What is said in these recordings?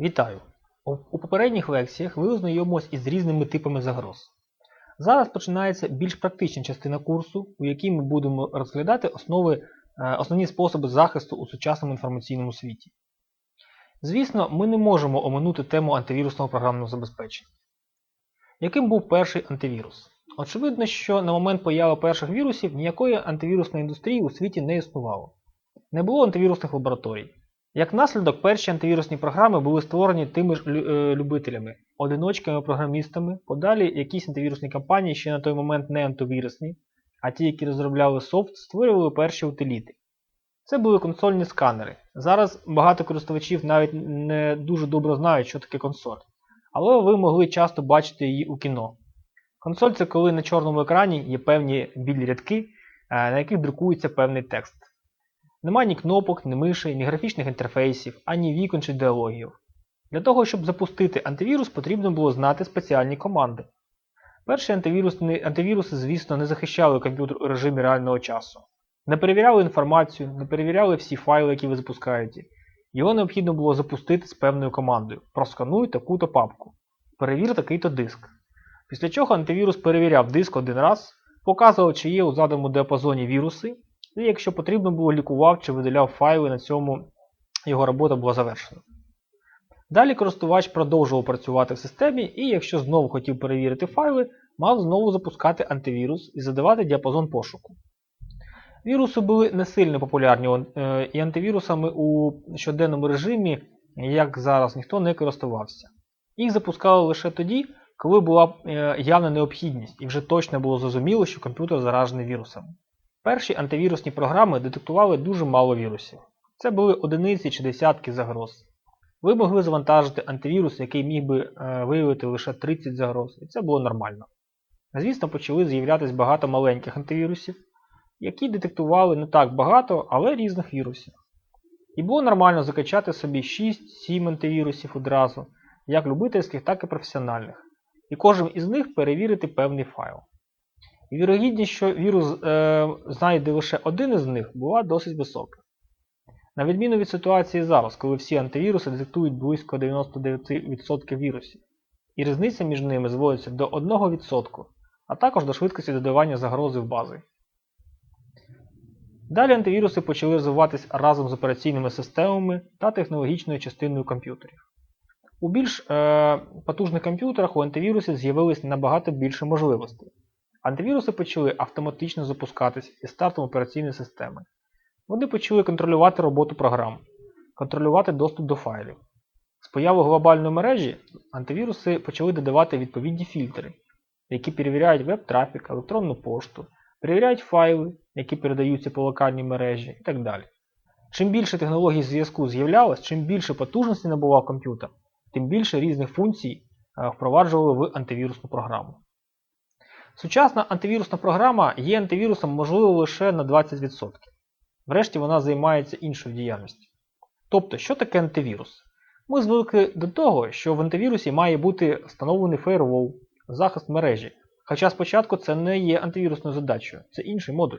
Вітаю! У попередніх лекціях ви ознайомились із різними типами загроз. Зараз починається більш практична частина курсу, у якій ми будемо розглядати основи, е, основні способи захисту у сучасному інформаційному світі. Звісно, ми не можемо оминути тему антивірусного програмного забезпечення. Яким був перший антивірус? Очевидно, що на момент появи перших вірусів ніякої антивірусної індустрії у світі не існувало. Не було антивірусних лабораторій. Як наслідок, перші антивірусні програми були створені тими ж е, любителями, одиночками-програмістами, подалі якісь антивірусні компанії ще на той момент не антивірусні, а ті, які розробляли софт, створювали перші утиліти. Це були консольні сканери. Зараз багато користувачів навіть не дуже добре знають, що таке консоль. Але ви могли часто бачити її у кіно. Консоль це коли на чорному екрані є певні білі рядки, е, на яких друкується певний текст. Нема ні кнопок, ні мишей, ні графічних інтерфейсів, ані вікон чи діалогів. Для того, щоб запустити антивірус, потрібно було знати спеціальні команди. Перші антивірусні, антивіруси, звісно, не захищали комп'ютер у режимі реального часу. Не перевіряли інформацію, не перевіряли всі файли, які ви запускаєте. Його необхідно було запустити з певною командою. Проскануй таку-то папку. Перевір такий-то диск. Після чого антивірус перевіряв диск один раз, показував, чи є у заданому діапазоні віруси, і якщо потрібно було, лікував чи видаляв файли, на цьому його робота була завершена. Далі користувач продовжував працювати в системі і, якщо знову хотів перевірити файли, мав знову запускати антивірус і задавати діапазон пошуку. Віруси були не сильно популярні е, і антивірусами у щоденному режимі, як зараз, ніхто не користувався. Їх запускали лише тоді, коли була е, явна необхідність і вже точно було зрозуміло, що комп'ютер заражений вірусами. Перші антивірусні програми детектували дуже мало вірусів. Це були одиниці чи десятки загроз. Ви могли завантажити антивірус, який міг би е, виявити лише 30 загроз, і це було нормально. Звісно, почали з'являтися багато маленьких антивірусів, які детектували не так багато, але різних вірусів. І було нормально закачати собі 6-7 антивірусів одразу, як любительських, так і професіональних. І кожен із них перевірити певний файл. І вірогідність, що вірус е, знайде лише один із них, була досить висока. На відміну від ситуації зараз, коли всі антивіруси детектують близько 99% вірусів, і різниця між ними зводиться до 1%, а також до швидкості додавання загрози в бази. Далі антивіруси почали розвиватись разом з операційними системами та технологічною частиною комп'ютерів. У більш е, потужних комп'ютерах у антивірусів з'явилось набагато більше можливостей. Антивіруси почали автоматично запускатись із стартом операційної системи. Вони почали контролювати роботу програм, контролювати доступ до файлів. З появою глобальної мережі антивіруси почали додавати відповідні фільтри, які перевіряють веб-трафік, електронну пошту, перевіряють файли, які передаються по локальній мережі і так далі. Чим більше технологій зв'язку з'являлось, чим більше потужності набував комп'ютер, тим більше різних функцій е, впроваджували в антивірусну програму. Сучасна антивірусна програма є антивірусом можливо лише на 20%. Врешті вона займається іншою діяльністю. Тобто, що таке антивірус? Ми звикли до того, що в антивірусі має бути встановлений фаєрвол, захист мережі. Хоча спочатку це не є антивірусною задачею, це інший модуль.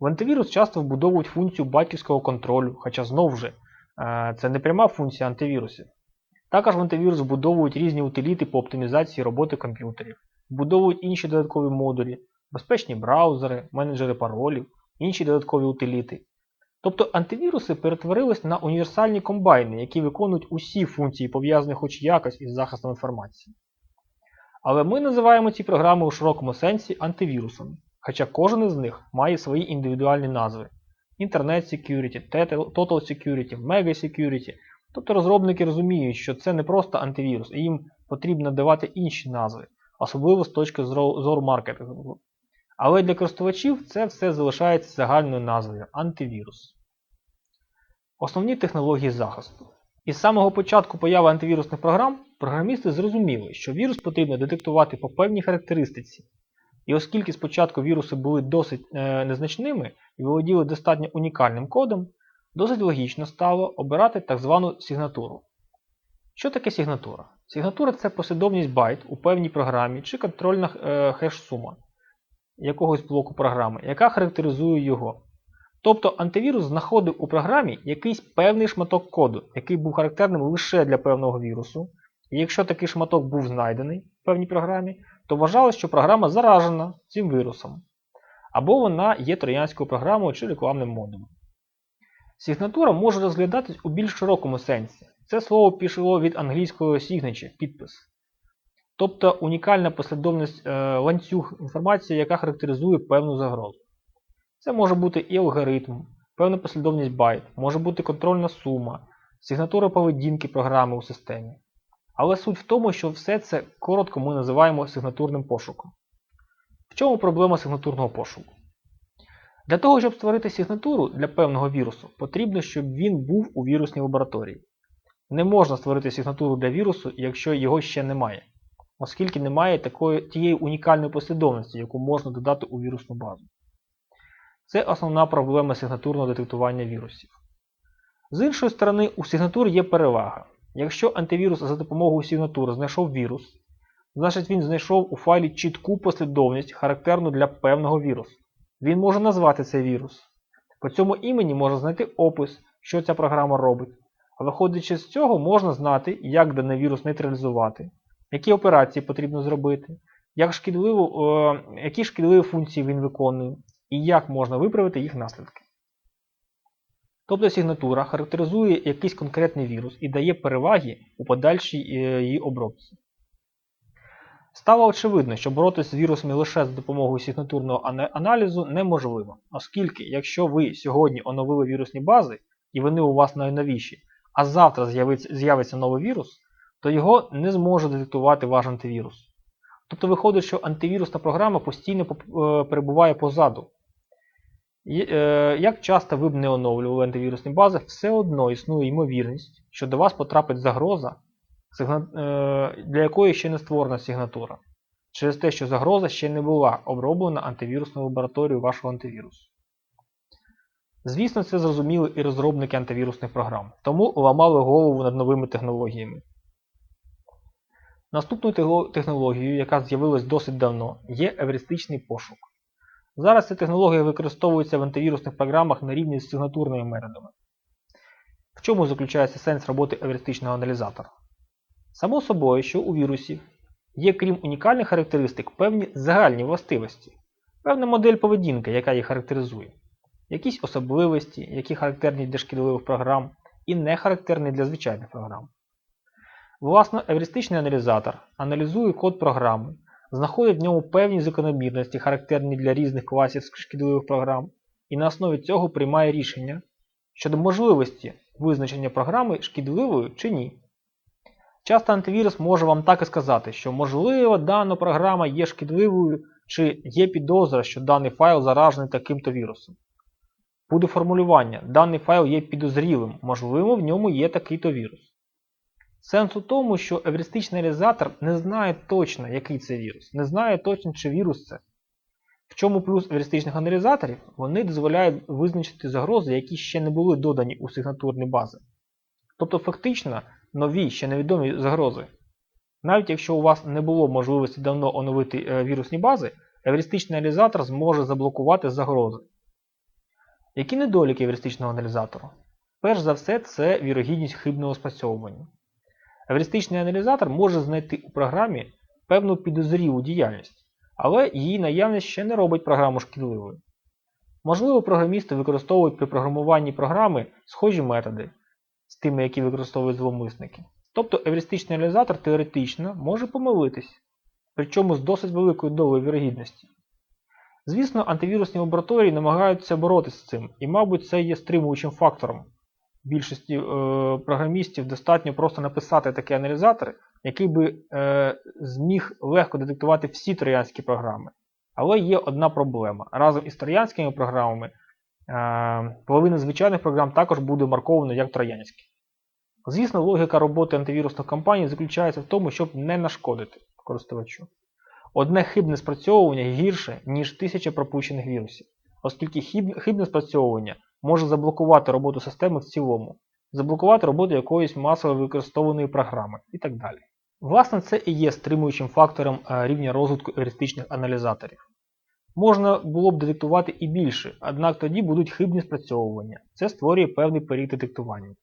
В антивірус часто вбудовують функцію батьківського контролю, хоча знову ж е, це не пряма функція антивірусів. Також в антивірус вбудовують різні утиліти по оптимізації роботи комп'ютерів, вбудовують інші додаткові модулі, безпечні браузери, менеджери паролів, інші додаткові утиліти. Тобто антивіруси перетворились на універсальні комбайни, які виконують усі функції, пов'язані хоч якось із захистом інформації. Але ми називаємо ці програми у широкому сенсі антивірусами, хоча кожен із них має свої індивідуальні назви: Internet Security, Total Security, Mega Security. Тобто розробники розуміють, що це не просто антивірус, і їм потрібно давати інші назви, особливо з точки зору маркетингу. Але для користувачів це все залишається загальною назвою антивірус. Основні технології захисту. Із самого початку появи антивірусних програм програмісти зрозуміли, що вірус потрібно детектувати по певній характеристиці. І оскільки спочатку віруси були досить е, незначними і володіли достатньо унікальним кодом, досить логічно стало обирати так звану сигнатуру. Що таке сигнатура? Сигнатура це послідовність байт у певній програмі чи контрольна е, хеш-сума якогось блоку програми, яка характеризує його. Тобто антивірус знаходив у програмі якийсь певний шматок коду, який був характерним лише для певного вірусу. І якщо такий шматок був знайдений в певній програмі, то вважалось, що програма заражена цим вірусом. Або вона є троянською програмою чи рекламним модулем. Сигнатура може розглядатись у більш широкому сенсі. Це слово пішло від англійського signature – підпис. Тобто унікальна послідовність е, ланцюг інформації, яка характеризує певну загрозу. Це може бути і алгоритм, певна послідовність байт, може бути контрольна сума, сигнатура поведінки програми у системі. Але суть в тому, що все це коротко ми називаємо сигнатурним пошуком. В чому проблема сигнатурного пошуку? Для того, щоб створити сигнатуру для певного вірусу, потрібно, щоб він був у вірусній лабораторії. Не можна створити сигнатуру для вірусу, якщо його ще немає, оскільки немає такої, тієї унікальної послідовності, яку можна додати у вірусну базу. Це основна проблема сигнатурного детектування вірусів. З іншої сторони, у сигнатур є перевага. Якщо антивірус за допомогою сигнатури знайшов вірус, значить він знайшов у файлі чітку послідовність, характерну для певного вірусу. Він може назвати цей вірус. По цьому імені можна знайти опис, що ця програма робить. А виходячи з цього, можна знати, як даний вірус нейтралізувати, які операції потрібно зробити, як шкідливу, е, які шкідливі функції він виконує, і як можна виправити їх наслідки. Тобто сигнатура характеризує якийсь конкретний вірус і дає переваги у подальшій е, її обробці. Стало очевидно, що боротися з вірусами лише за допомогою сигнатурного аналізу неможливо, оскільки, якщо ви сьогодні оновили вірусні бази, і вони у вас найновіші, а завтра з'явиться новий вірус, то його не зможе детектувати ваш антивірус. Тобто виходить, що антивірусна програма постійно е, перебуває позаду. Е, як часто ви б не оновлювали антивірусні бази, все одно існує ймовірність, що до вас потрапить загроза, е, для якої ще не створена сигнатура, через те, що загроза ще не була оброблена антивірусною лабораторією вашого антивірусу. Звісно, це зрозуміли і розробники антивірусних програм, тому ламали голову над новими технологіями. Наступною технологією, яка з'явилась досить давно, є евристичний пошук. Зараз ця технологія використовується в антивірусних програмах на рівні з сигнатурними методами. В чому заключається сенс роботи евристичного аналізатора? Само собою, що у вірусів є, крім унікальних характеристик, певні загальні властивості, певна модель поведінки, яка їх характеризує, якісь особливості, які характерні для шкідливих програм і не характерні для звичайних програм. Власно, евристичний аналізатор аналізує код програми, знаходить в ньому певні закономірності, характерні для різних класів шкідливих програм, і на основі цього приймає рішення щодо можливості визначення програми шкідливою чи ні. Часто антивірус може вам так і сказати, що можливо дана програма є шкідливою чи є підозра, що даний файл заражений таким-то вірусом. Буде формулювання, даний файл є підозрілим, можливо, в ньому є такий-то вірус. Сенс у тому, що евристичний аналізатор не знає точно, який це вірус, не знає точно, чи вірус це. В чому плюс евристичних аналізаторів? Вони дозволяють визначити загрози, які ще не були додані у сигнатурні бази. Тобто фактично нові ще невідомі загрози. Навіть якщо у вас не було можливості давно оновити е, вірусні бази, евристичний аналізатор зможе заблокувати загрози. Які недоліки евристичного аналізатору? Перш за все, це вірогідність хибного спрацьовування. Евристичний аналізатор може знайти у програмі певну підозрілу діяльність, але її наявність ще не робить програму шкідливою. Можливо, програмісти використовують при програмуванні програми схожі методи з тими, які використовують зловмисники. Тобто евристичний аналізатор теоретично може помилитись, причому з досить великою долею вірогідності. Звісно, антивірусні лабораторії намагаються боротися з цим, і, мабуть, це є стримуючим фактором більшості е, програмістів достатньо просто написати такий аналізатор, який би е, зміг легко детектувати всі троянські програми. Але є одна проблема. Разом із троянськими програмами е, половина звичайних програм також буде маркована як троянські. Звісно, логіка роботи антивірусних компаній заключається в тому, щоб не нашкодити користувачу. Одне хибне спрацьовування гірше, ніж тисяча пропущених вірусів, оскільки хибне спрацьовування може заблокувати роботу системи в цілому, заблокувати роботу якоїсь масово використовуваної програми і так далі. Власне, це і є стримуючим фактором е, рівня розвитку евристичних аналізаторів. Можна було б детектувати і більше, однак тоді будуть хибні спрацьовування. Це створює певний період детектування.